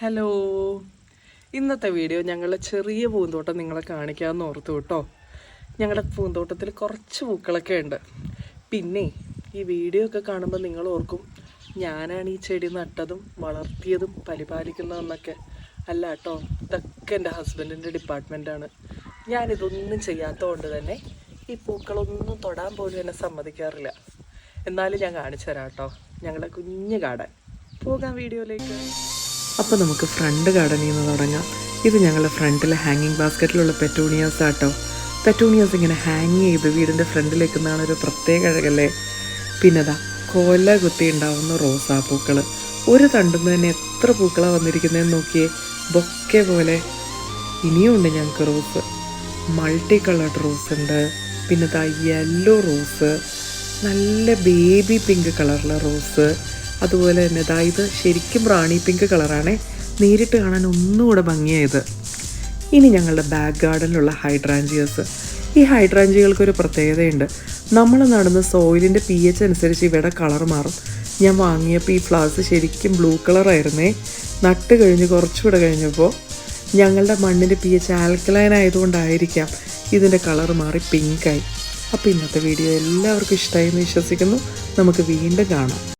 Hello. ഇന്നത്തെ video ഞങ്ങളുടെ ചെറിയ പൂന്തോട്ടം നിങ്ങളെ കാണിക്കാമെന്ന് ഓർത്തു കേട്ടോ. ഞങ്ങളുടെ പൂന്തോട്ടത്തിൽ കുറച്ച് പൂക്കളൊക്കെ ഉണ്ട്. പിന്നെ ഈ വീഡിയോ ഒക്കെ കാണുമ്പോൾ നിങ്ങൾ ഓർക്കും ഞാനാണ് ഈ ചെടി നട്ടതും വളർത്തിയതും പരിപാലിക്കുന്നതെന്നൊക്കെ. അല്ല കേട്ടോ ഇതൊക്കെ എന്റെ ഹസ്ബൻഡിന്റെ ഡിപ്പാർട്ട്മെന്റാണ് ഞാനിതൊന്നും ചെയ്യാത്തതുകൊണ്ട് തന്നെ ഈ പൂക്കളൊന്നും തൊടാൻ പോലും എന്നെ സമ്മതിക്കാറില്ല. എന്നാലും ഞാൻ കാണിച്ചു തരാം കേട്ടോ ഞങ്ങളുടെ കുഞ്ഞു കാടാൻ. പോകാം വീഡിയോയിലേക്ക്. അപ്പോൾ നമുക്ക് ഫ്രണ്ട് ഗാർഡനിൽ നിന്ന് തുടങ്ങാം. ഇത് ഞങ്ങളുടെ ഫ്രണ്ടിലെ ഹാങ്ങിങ് ബാസ്ക്കറ്റിലുള്ള പെറ്റൂണിയാസ് ആട്ടോ. പെറ്റൂണിയാസ് ഇങ്ങനെ ഹാങ് ചെയ്ത് വീടിന്റെ ഫ്രണ്ടിലേക്ക് നിന്നാണ് ഒരു പ്രത്യേക അഴകല്ലേ? പിന്നെതാ കോല കുത്തി ഉണ്ടാവുന്ന റോസാപ്പൂക്കൾ ഒരു തണ്ടുമ്പോൾ തന്നെ എത്ര പൂക്കളാണ് വന്നിരിക്കുന്നതെന്ന് നോക്കിയേ. ബൊക്കെ പോലെ. ഇനിയുമുണ്ട് ഞങ്ങൾക്ക് റോസ്. മൾട്ടി കളർഡ് റോസ് ഉണ്ട്. പിന്നെ ദാ യെല്ലോ റോസ് നല്ല ബേബി പിങ്ക് കളറിലെ റോസ് അതുപോലെ തന്നെ ഇതാ ഇത് ശരിക്കും റാണി പിങ്ക് കളറാണ്. നേരിട്ട് കാണാൻ ഒന്നുകൂടെ ഭംഗിയായത്. ഇനി ഞങ്ങളുടെ ബാക്ക് ഗാർഡനിലുള്ള ഹൈഡ്രാഞ്ചിയസ് ഈ ഹൈഡ്രാഞ്ചികൾക്കൊരു പ്രത്യേകതയുണ്ട്. നമ്മൾ നടന്ന സോയിലിന്റെ പി എച്ച് അനുസരിച്ച് ഇവയുടെ കളർ മാറും. ഞാൻ വാങ്ങിയപ്പോൾ ഈ ഫ്ലവേഴ്സ് ശരിക്കും ബ്ലൂ കളറായിരുന്നേ നട്ട് കഴിഞ്ഞ് കുറച്ചുകൂടെ കഴിഞ്ഞപ്പോൾ ഞങ്ങളുടെ മണ്ണിന്റെ പി എച്ച് ആൽക്കലൈൻ ആയതുകൊണ്ടായിരിക്കാം ഇതിന്റെ കളർ മാറി പിങ്കായി അപ്പോൾ ഇന്നത്തെ വീഡിയോ എല്ലാവർക്കും ഇഷ്ടമായി എന്ന് വിശ്വസിക്കുന്നു. നമുക്ക് വീണ്ടും കാണാം.